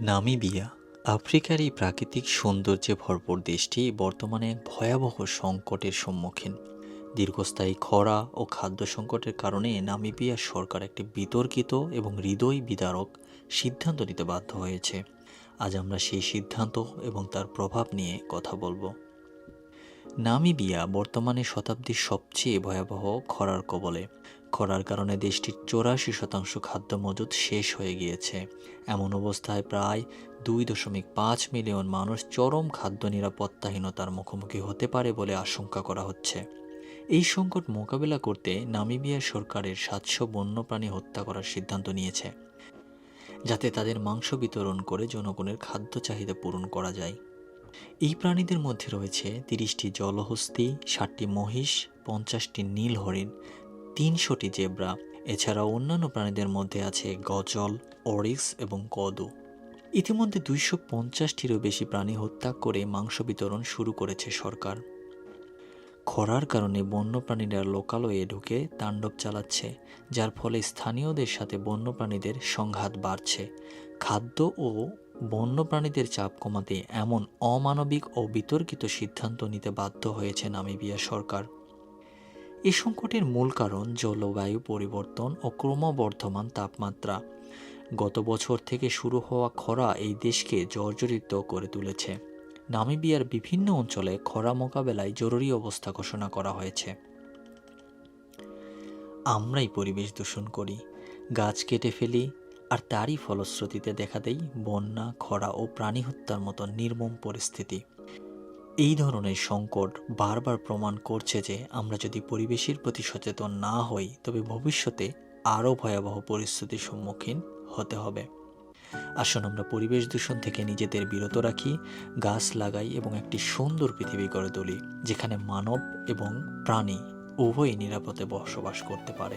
Namibia, আফ্রিকার এই প্রাকৃতিক সৌন্দর্যে ভরপুর দেশটি বর্তমানে ভয়াবহ সংকটের সম্মুখীন। দীর্ঘস্থায়ী খরা ও খাদ্য সংকটের কারণে নামিবিয়া সরকার একটি বিতর্কিত এবং হৃদয় বিদারক সিদ্ধান্ত নিতে বাধ্য হয়েছে। আজ আমরা সেই সিদ্ধান্ত এবং তার প্রভাব নিয়ে কথা বলব। নামিবিয়া বর্তমানে শতাব্দীর সবচেয়ে ভয়াবহ খরার কবলে। খরার কারণে দেশটির চৌরাশি শতাংশ খাদ্য মজুদ শেষ হয়ে গিয়েছে। এমন অবস্থায় প্রায় দুই দশমিক পাঁচ মিলিয়ন মানুষ চরম খাদ্য নিরাপত্তাহীনতার মুখোমুখি হতে পারে বলে আশঙ্কা করা হচ্ছে। এই সংকট মোকাবিলা করতে নামিবিয়া সরকারের সাতশো বন্যপ্রাণী হত্যা করার সিদ্ধান্ত নিয়েছে, যাতে তাদের মাংস বিতরণ করে জনগণের খাদ্য চাহিদা পূরণ করা যায়। এই প্রাণীদের মধ্যে রয়েছে তিরিশটি জলহস্তি, ষাটটি মহিষ, পঞ্চাশটি নীল হরিণ, তিনশোটি জেব্রা। এছাড়াও অন্যান্য প্রাণীদের মধ্যে আছে গজল, অরিক্স এবং কদু। ইতিমধ্যে দুইশো পঞ্চাশটিরও বেশি প্রাণী হত্যা করে মাংস বিতরণ শুরু করেছে সরকার। খরার কারণে বন্যপ্রাণীরা লোকালয়ে ঢুকে তাণ্ডব চালাচ্ছে, যার ফলে স্থানীয়দের সাথে বন্যপ্রাণীদের সংঘাত বাড়ছে। খাদ্য ও বন্যপ্রাণীদের চাপ কমাতে এমন অমানবিক ও বিতর্কিত সিদ্ধান্ত নিতে বাধ্য হয়েছে নামিবিয়া সরকার। এ সংকটের মূল কারণ জলবায়ু পরিবর্তন ও ক্রমবর্ধমান তাপমাত্রা। গত বছর থেকে শুরু হওয়া খরা এই দেশকে জর্জরিত করে তুলেছে। নামিবিয়ার বিভিন্ন অঞ্চলে খরা মোকাবেলায় জরুরি অবস্থা ঘোষণা করা হয়েছে। আমরাই পরিবেশ দূষণ করি, গাছ কেটে ফেলি আর তারই ফলশ্রুতিতে দেখা দেয় বন্যা, খরা ও প্রাণী হত্যার মতো নির্মম পরিস্থিতি। এই ধরনের সংকট বারবার প্রমাণ করছে যে আমরা যদি পরিবেশের প্রতি সচেতন না হই, তবে ভবিষ্যতে আরও ভয়াবহ পরিস্থিতির সম্মুখীন হতে হবে। আসুন আমরা পরিবেশ দূষণ থেকে নিজেদের বিরত রাখি, গাছ লাগাই এবং একটি সুন্দর পৃথিবী গড়ে তুলি, যেখানে মানব এবং প্রাণী উভয়ই নিরাপদে বসবাস করতে পারে।